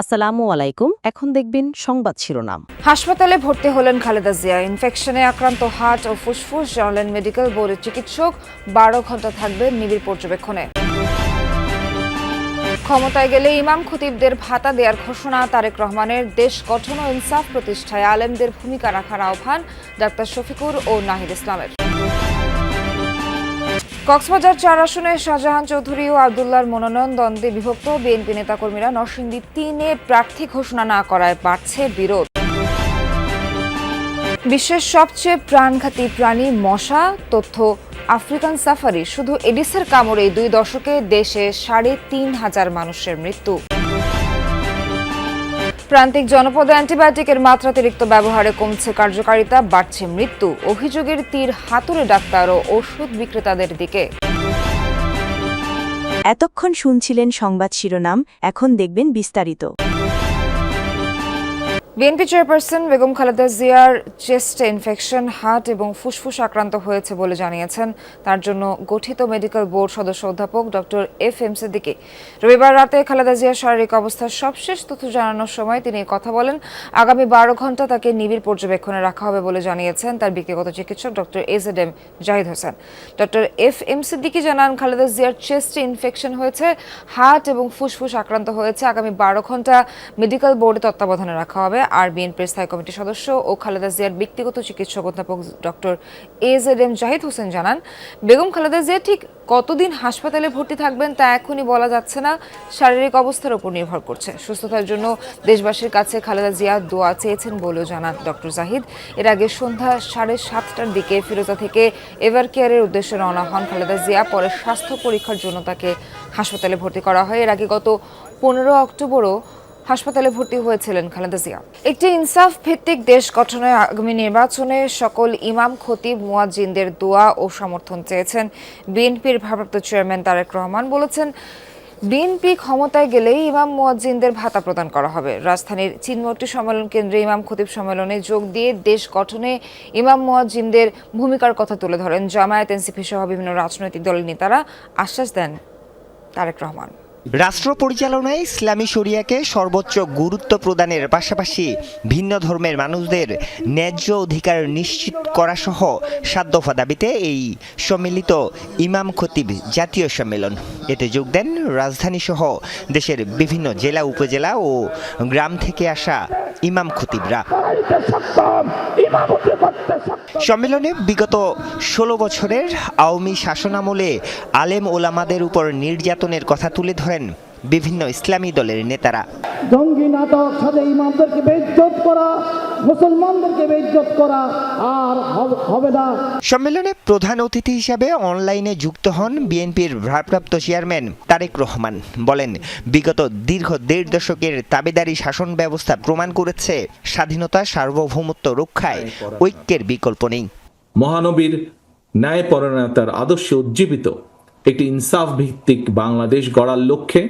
আসসালামু আলাইকুম, এখন দেখবেন সংবাদ শিরোনাম। হাসপাতালে ভর্তি হলেন খালেদা জিয়া। ইনফেকশনে আক্রান্ত হার্ট ও ফুসফুস জানালেন মেডিকেল বোর্ডের চিকিৎসক, বারো ঘণ্টা থাকবেন নিবিড় পর্যবেক্ষণে। ক্ষমতায় গেলে ইমাম খতিবদের ভাতা দেওয়ার ঘোষণা, তারেক রহমানের দেশ গঠন ও ইনসাফ প্রতিষ্ঠায় আলেমদের ভূমিকা রাখার আহ্বান, ডাক্তার শফিকুর ও নাহিদ ইসলামের। কক্সবাজার চার আসনে শাহজাহান চৌধুরী ও আবদুল্লাহর মনোনয়ন দ্বন্দ্বে বিভক্ত বিএনপি নেতাকর্মীরা নরসিংদী তিনে প্রার্থী ঘোষণা না করায় বাড়ছে বিরোধ। বিশ্বের সবচেয়ে প্রাণঘাতী প্রাণী মশা তথ্য আফ্রিকান সাফারি। শুধু এডিসের কামড়ে দুই দশকে দেশে সাড়ে তিন হাজার মানুষের মৃত্যু। প্রান্তিক জনপদে অ্যান্টিবায়োটিকের মাত্রাতিরিক্ত ব্যবহারে কমছে কার্যকারিতা, বাড়ছে মৃত্যু। অভিযোগের তীর হাতুড়ে ডাক্তার ও ওষুধ বিক্রেতাদের দিকে। এতক্ষণ শুনছিলেন সংবাদ শিরোনাম, এখন দেখবেন বিস্তারিত। বিএনপি চেয়ারপারসন বেগম খালেদা জিয়ার চেস্টে ইনফেকশন, হার্ট এবং ফুসফুস আক্রান্ত হয়েছে বলে জানিয়েছেন। তার জন্য গঠিত মেডিকেল বোর্ড সদস্য অধ্যাপক ডক্টর এফ এম সিদ্দিকী। রবিবার রাতে খালেদা জিয়ার শারীরিক অবস্থার সবশেষ তথ্য জানানোর সময় তিনি কথা বলেন। আগামী বারো ঘণ্টা তাকে নিবিড় পর্যবেক্ষণে রাখা হবে বলে জানিয়েছেন তার ব্যক্তিগত চিকিৎসক doctor A Z M Zahid Hossain. Doctor F M Siddiqui জানান, খালেদা জিয়ার চেস্টে ইনফেকশন হয়েছে, হার্ট এবং ফুসফুস আক্রান্ত হয়েছে। আগামী বারো ঘণ্টা মেডিকেল বোর্ডে তত্ত্বাবধানে রাখা হবে। আর বিএনপির স্থায়ী কমিটির সদস্য ও খালেদা জিয়ার ব্যক্তিগত চিকিৎসক অধ্যাপক doctor A Z M Zahid Hossain জানান, বেগম খালেদা জিয়া ঠিক কতদিন হাসপাতালে ভর্তি থাকবেন তা এখনই বলা যাচ্ছে না। শারীরিক অবস্থার উপর নির্ভর করছে। সুস্থতার জন্য দেশবাসীর কাছে খালেদা জিয়া দোয়া চেয়েছেন বলেও জানান ডক্টর জাহিদ। এর আগে সন্ধ্যা সাড়ে সাতটার দিকে ফিরোজা থেকে এভার কেয়ারের উদ্দেশ্যে রওনা হন খালেদা জিয়া। পরে স্বাস্থ্য পরীক্ষার জন্য তাকে হাসপাতালে ভর্তি করা হয়। এর আগে গত পনেরো অক্টোবরও হাসপাতালে ভর্তি হয়েছিলেন খালেদা জিয়া। একটি ইনসাফ ভিত্তিক দেশ গঠনে আগামী নির্বাচনে সকল ইমাম, খতিব, মুয়াজ্জিনদের দোয়া ও সমর্থন চেয়েছেন। বিএনপির ভারপ্রাপ্ত চেয়ারম্যান তারেক রহমান বলেছেন, বিএনপি ক্ষমতায় গেলেই ইমাম, মুয়াজ্জিনদের ভাতা প্রদান করা হবে। রাজধানীর চিনমোট্টি সম্মেলন কেন্দ্রে ইমাম, খতিব সম্মেলনে যোগ দিয়ে দেশ গঠনে ইমাম, মুয়াজ্জিনদের ভূমিকার কথা তুলে ধরেন। জামায়াত এনসিপি সহ বিভিন্ন রাজনৈতিক দলের নেতারা আশ্বাস দেন তারেক রহমান। রাষ্ট্র পরিচালনায় ইসলামী শরিয়াকে সর্বোচ্চ গুরুত্ব প্রদানের পাশাপাশি ভিন্ন ধর্মের মানুষদের ন্যায্য অধিকার নিশ্চিত করা সহ সাত দাবিতে এই সম্মিলিত ইমাম খতিব জাতীয় সম্মেলন। এতে যোগ দেন রাজধানী সহ দেশের বিভিন্ন জেলা, উপজেলা ও গ্রাম থেকে আসা ইমাম খতিবরা। সম্মেলনে বিগত ষোলো বছরের আওয়ামী শাসনামলে আলেম ওলামাদের উপর নির্যাতনের কথা তুলে ধরেন বিভিন্ন ইসলামী দলের নেতারা। জঙ্গি নাটক সাথে ইমামদেরকে বেইজ্জত করা মুসলমানদেরকে বেইজ্জত করা আর হবে না। সম্মেলনে প্রধান অতিথি হিসাবে অনলাইনে যুক্ত হন বিএনপির ভারপ্রাপ্ত চেয়ারম্যান তারেক রহমান। বলেন বিগত দীর্ঘ দেড় দশকের তাবেদারি শাসন ব্যবস্থা প্রমাণ করেছে স্বাধীনতা সার্বভৌমত্ব রক্ষায় ঐক্যের বিকল্প নেই। মহানবীর ন্যায়পরায়ণতার আদর্শে উজ্জীবিত একটি ইনসাফ ভিত্তিক বাংলাদেশ গড়ার লক্ষ্যে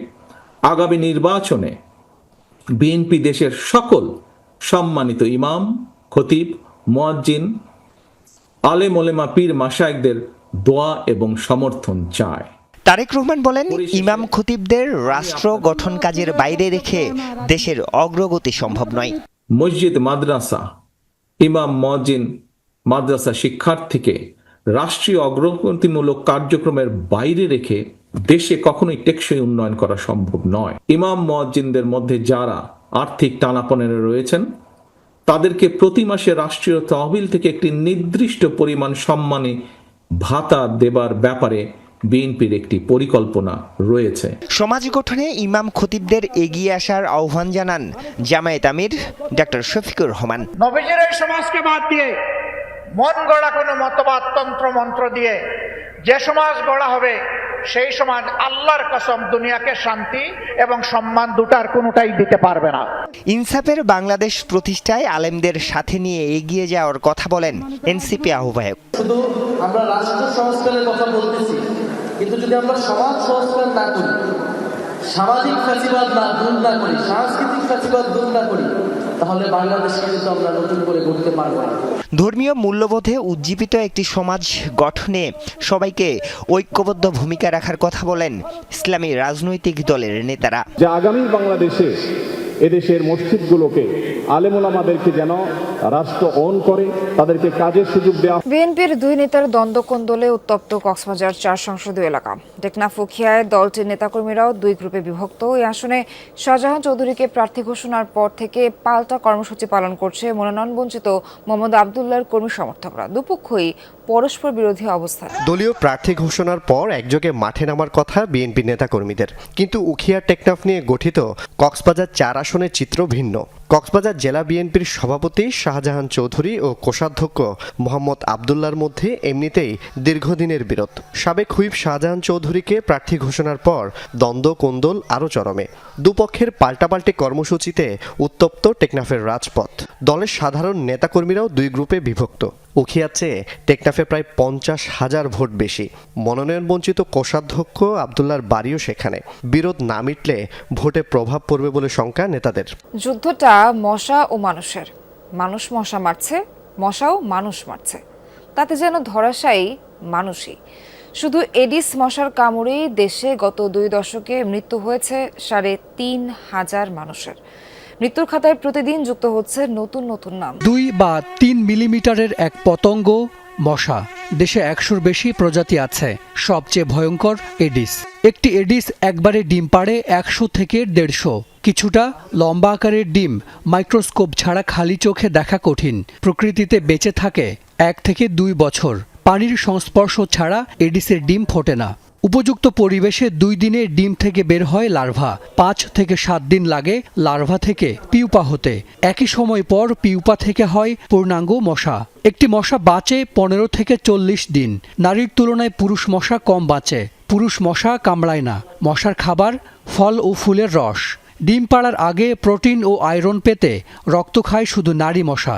আগামী নির্বাচনে বিএনপি দেশের সকল সম্মানিত ইমাম খতিব মুয়াজ্জিন আলেম ওলেমা পীর মাসায়েকদের দোয়া এবং সমর্থন চায়। তারেক রহমান বলেন ইমাম খতিবদের রাষ্ট্র গঠন কাজের বাইরে রেখে দেশের অগ্রগতি সম্ভব নয়। মসজিদ মাদ্রাসা ইমাম মজিন মাদ্রাসা শিক্ষার্থীকে রাষ্ট্রীয় অগ্রগতিমূলক কার্যক্রমের বাইরে রেখে দেশে কখনোই টেকসই উন্নয়ন করা সম্ভব নয়। ইমাম মজ্জিনদের মধ্যে যারা আর্থিক টানাপনেরে রয়েছেন তাদেরকে প্রতি মাসে রাষ্ট্রীয় তহবিল থেকে একটি নির্দিষ্ট পরিমাণ সম্মানে ভাতা দেবার ব্যাপারে বিএনপির একটি পরিকল্পনা রয়েছে। সমাজ গঠনে ইমাম খতিবদের এগিয়ে আসার আহ্বান জানান জামায়াত আমির ডাক্তার শফিকুর রহমান। নবীজির এই সমাজকে বাদ দিয়ে মন গড়া কোনো মতবাদ তন্ত্র মন্ত্র দিয়ে যে সমাজ গড়া হবে সেই সমাজ আল্লাহর কসম দুনিয়াকে শান্তি এবং সম্মান দুটার কোনোটাই দিতে পারবে না। ইনসাফের বাংলাদেশ প্রতিষ্ঠায় আলেমদের সাথে নিয়ে এগিয়ে যাওয়ার কথা বলেন এনসিপি আহ্বায়ক। শুধু আমরা রাষ্ট্র সংস্কারের কথা বলতেছি কিন্তু যদি আমরা সমাজ সংস্কার না করি সামাজিক ফ্যাসিবাদ না দূর না করি সাংস্কৃতিক ফ্যাসিবাদ দূর না করি তাহলে বাংলাদেশকে কিন্তু আমরা নতুন করে গড়তে পারব না। ধর্মীয় মূল্যবোধে উজ্জীবিত একটি সমাজ গঠনে সবাইকে ঐক্যবদ্ধ ভূমিকা রাখার কথা বলেন ইসলামী রাজনৈতিক দলের নেতারা। যে আগামী বাংলাদেশে এদেশের মসজিদগুলোকে আলেমুলামাদেরকে যেন রাষ্ট্র অন করে তাদেরকে কাজের সুযোগ দেওয়া বিএনপির দুই নেতার দ্বন্দ্ব কোন্দলে উত্তপ্ত কক্সবাজার চার সংসদীয় এলাকা। টেকনাফ উখিয়ায় দলটির নেতাকর্মীরাও দুই গ্রুপে বিভক্ত। এই আসনে শাহজাহান চৌধুরীকে প্রার্থী ঘোষণার পর থেকে পাল্টা কর্মসূচি পালন করছে মনোনয়ন বঞ্চিত মোহাম্মদ আবদুল্লাহর কর্মী সমর্থকরা। দুপক্ষই পরস্পর বিরোধী অবস্থান দলীয় প্রার্থী ঘোষণার পর একযোগে মাঠে নামার কথা বিএনপি নেতাকর্মীদের। কিন্তু উখিয়া টেকনাফ নিয়ে গঠিত কক্সবাজার চার আসনের চিত্র ভিন্ন। কক্সবাজার জেলা বিএনপির সভাপতি শাহজাহান চৌধুরী ও কোষাধ্যক্ষ মোহাম্মদ আবদুল্লার মধ্যে এমনিতেই দীর্ঘদিনের বিরোধ। সাবেক হুইপ শাহজাহান চৌধুরীকে প্রার্থী ঘোষণার পর দ্বন্দ্ব, কোন্দল আরও চরমে। দুপক্ষের পাল্টাপাল্টি কর্মসূচিতে উত্তপ্ত টেকনাফের রাজপথ। দলের সাধারণ নেতাকর্মীরাও দুই গ্রুপে বিভক্ত। উখিয়ার চেয়ে টেকনাফে প্রায় পঞ্চাশ হাজার ভোট বেশি। মনোনয়ন বঞ্চিত কোষাধ্যক্ষ আবদুল্লার বাড়িও সেখানে। বিরোধ না মিটলে ভোটে প্রভাব পড়বে বলে শঙ্কা নেতাদের। যুদ্ধটা মশা ও মানুষের। মানুষ মশা মারছে, মশাও মানুষ মারছে। তাতে যেন ধরাশায়ী মানুষই। শুধু এডিস মশার কামড়েই দেশে গত দুই দশকে মৃত্যু হয়েছে সাড়ে তিন হাজার মানুষের। মৃত্যুর খাতায় প্রতিদিন যুক্ত হচ্ছে নতুন নতুন নাম। দুই বা তিন মিলিমিটারের এক পতঙ্গ, মশা। দেশে একশোর বেশি প্রজাতি আছে। সবচেয়ে ভয়ঙ্কর এডিস। একটি এডিস একবারে ডিম পাড়ে একশো থেকে দেড়শো। কিছুটা লম্বা আকারের ডিম, মাইক্রোস্কোপ ছাড়া খালি চোখে দেখা কঠিন। প্রকৃতিতে বেঁচে থাকে এক থেকে দুই বছর। পানির সংস্পর্শ ছাড়া এডিসের ডিম ফোটে না। উপযুক্ত পরিবেশে দুই দিনে ডিম থেকে বের হয় লার্ভা। পাঁচ থেকে সাত দিন লাগে লার্ভা থেকে পিউপা হতে। একই সময় পর পিউপা থেকে হয় পূর্ণাঙ্গ মশা। একটি মশা বাঁচে পনেরো থেকে চল্লিশ দিন। নারীর তুলনায় পুরুষ মশা কম বাঁচে। পুরুষ মশা কামড়ায় না। মশার খাবার, ফল ও ফুলের রস। ডিম পাড়ার আগে প্রোটিন ও আয়রন পেতে রক্ত খায় শুধু নারী মশা।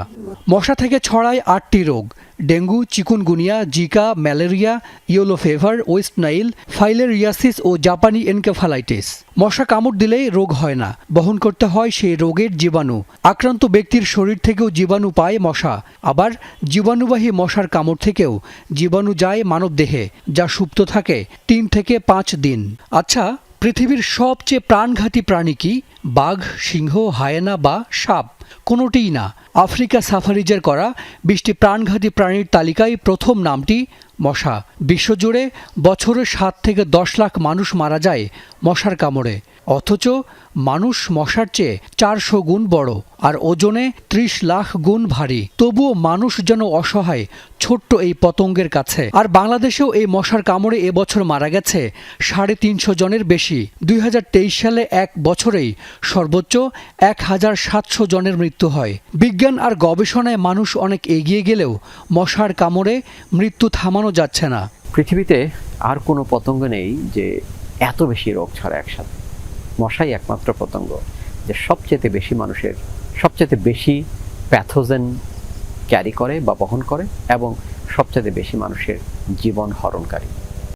মশা থেকে ছড়ায় আটটি রোগ, dengue, chikungunya, Zika, malaria, yellow fever, West Nile, filariasis ও জাপানি এনকেফালাইটিস। মশা কামড় দিলেই রোগ হয় না, বহন করতে হয় সেই রোগের জীবাণু। আক্রান্ত ব্যক্তির শরীর থেকেও জীবাণু পায় মশা, আবার জীবাণুবাহী মশার কামড় থেকেও জীবাণু যায় মানবদেহে, যা সুপ্ত থাকে তিন থেকে পাঁচ দিন। আচ্ছা পৃথিবীর সবচেয়ে প্রাণঘাতী প্রাণী কি? বাঘ সিংহ হায়না বা সাপ? কোনোটিই না। আফ্রিকা সাফারিজের করা বিশটি প্রাণঘাতী প্রাণীর তালিকায় প্রথম নামটি মশা। বিশ্বজুড়ে বছরে সাত থেকে দশ লাখ মানুষ মারা যায় মশার কামড়ে। অথচ মানুষ মশার চেয়ে চারশো গুণ বড় আর ওজনে ত্রিশ লাখ গুণ ভারী। তবুও মানুষ যেন অসহায়, ছোট্ট এই পতঙ্গের কাছে। আর বাংলাদেশেও এই মশার কামড়ে এবছর মারা গেছে সাড়ে তিনশো জনের বেশি। দুই হাজার তেইশ সালে এক বছরেই সর্বোচ্চ এক হাজার সাতশো জনের মৃত্যু হয়। বিজ্ঞান আর গবেষণায় মানুষ অনেক এগিয়ে গেলেও মশার কামড়ে মৃত্যু থামানো যাচ্ছে না। পৃথিবীতে আর কোনো পতঙ্গ নেই যে এত বেশি রোগ ছড়া একসাথে। মশাই একমাত্র পতঙ্গ যে সবচেয়ে বেশি মানুষের, সবচেয়ে বেশি প্যাথোজেন ক্যারি করে বা বহন করে এবং সবচেয়ে বেশি মানুষের জীবন হরণকারী।